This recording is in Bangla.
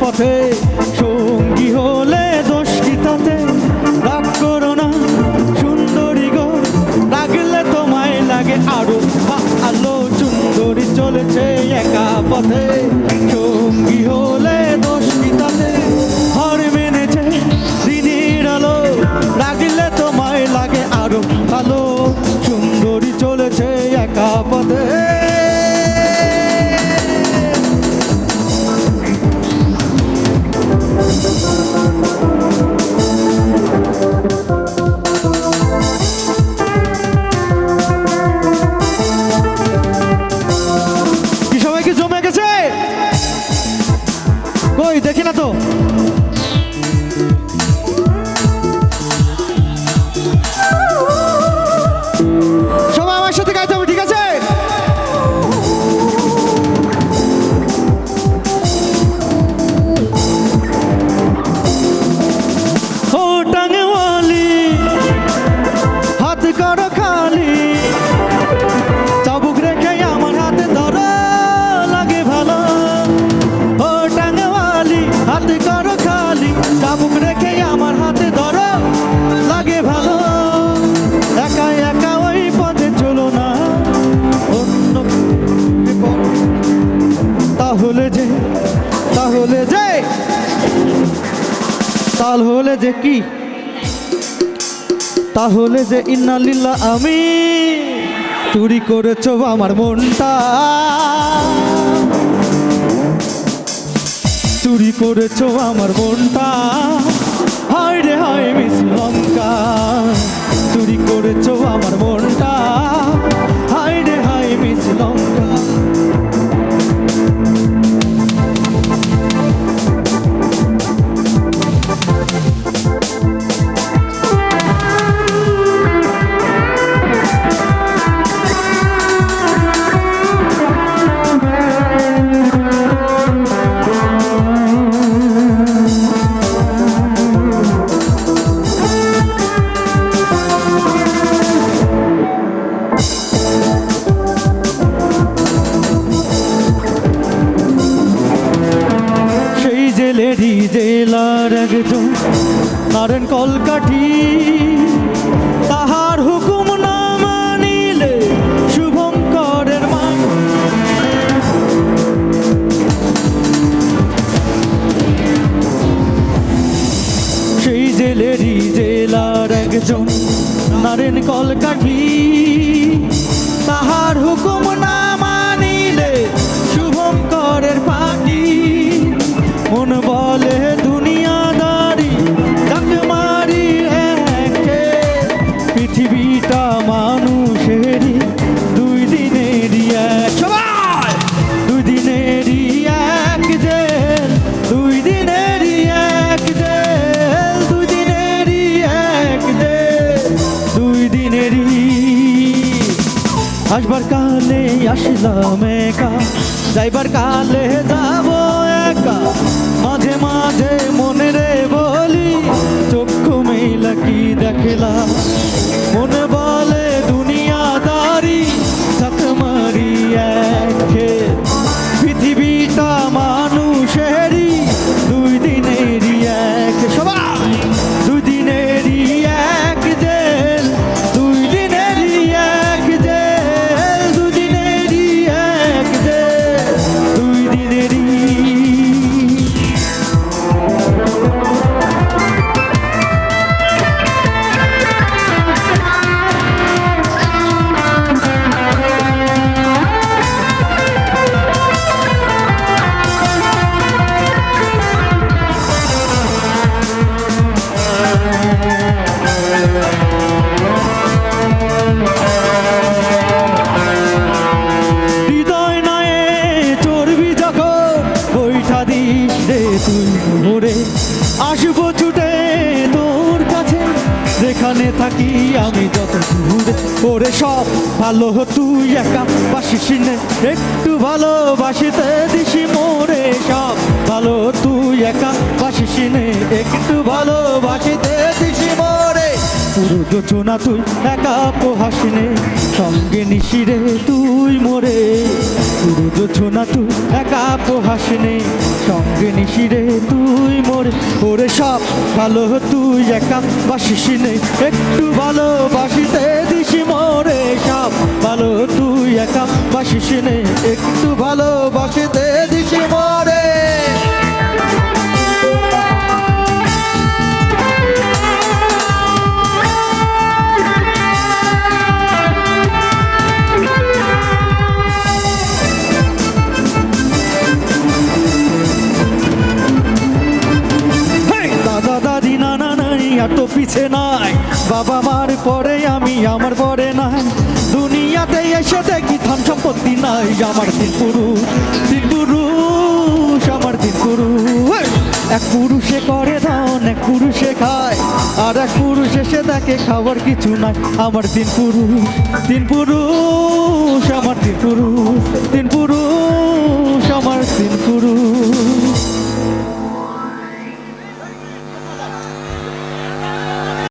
পথে দেখি না তো। সবাই আমার সাথে গাইতে হবে, ঠিক আছে? ও টাঙ্গওয়ালি হাত করো খালি। তাহলে যে কি? তাহলে যে ইন্নালিল্লা আমি। চুরি করেছ আমার মনটা। চুরি করেছ আমার মনটা। হায় রে হায় মিস লঙ্কা। চুরি করেছ আমার মনটা। একজন নারেন কলকাঠি, তাহার হুকুম না মানিলে শুভঙ্করের মান সেই জেলেরই জেলার একজন নারেন কলকাঠি, তাহার হুকুম আসবার কালে আসলাম একা। যাইবার কালে যাব একা। মাঝে মাঝে মনে রে বলি, চক্ষু মেলা কি দেখলাম ওরে সব ভালো, তুই একা বাসিস একটু ভালোবাসিতে দিসি মোরে সব ভালো, তুই একা বাসিস একটু ভালোবাসিতে দিসি মোরে পুরো যোচনা তুই একা হাসিনে, সঙ্গে নিশিরে তুই মোরে। পুরো যোচনা তুই একা হাসিনে, সঙ্গে নিশিরে তুই মোরে। ওরে সব ভালো, তুই একা বাসিসিনে একটু ভালোবাসিতে দিছি মোরে। সব ভালো, তুই একা বাসিসিনে একটু ভালোবাসিতে দিছি মোরে। কাছে নাই। বাবা মার পরে আমি, আমার পরে নাই। দুনিয়াতে এসে দেখি ধন সম্পত্তি নাই। আমার দিন পুরুষ দিন পুরুষ, আমার দিন পুরুষ। এক পুরুষে করে ধন, এক পুরুষে খায়। আর এক পুরুষ এসে দেখে খাবার কিছু নাই। আমার দিন পুরুষ দিন পুরুষ, আমার দিন পুরুষ দিন পুরুষ, আমার দিন পুরুষ।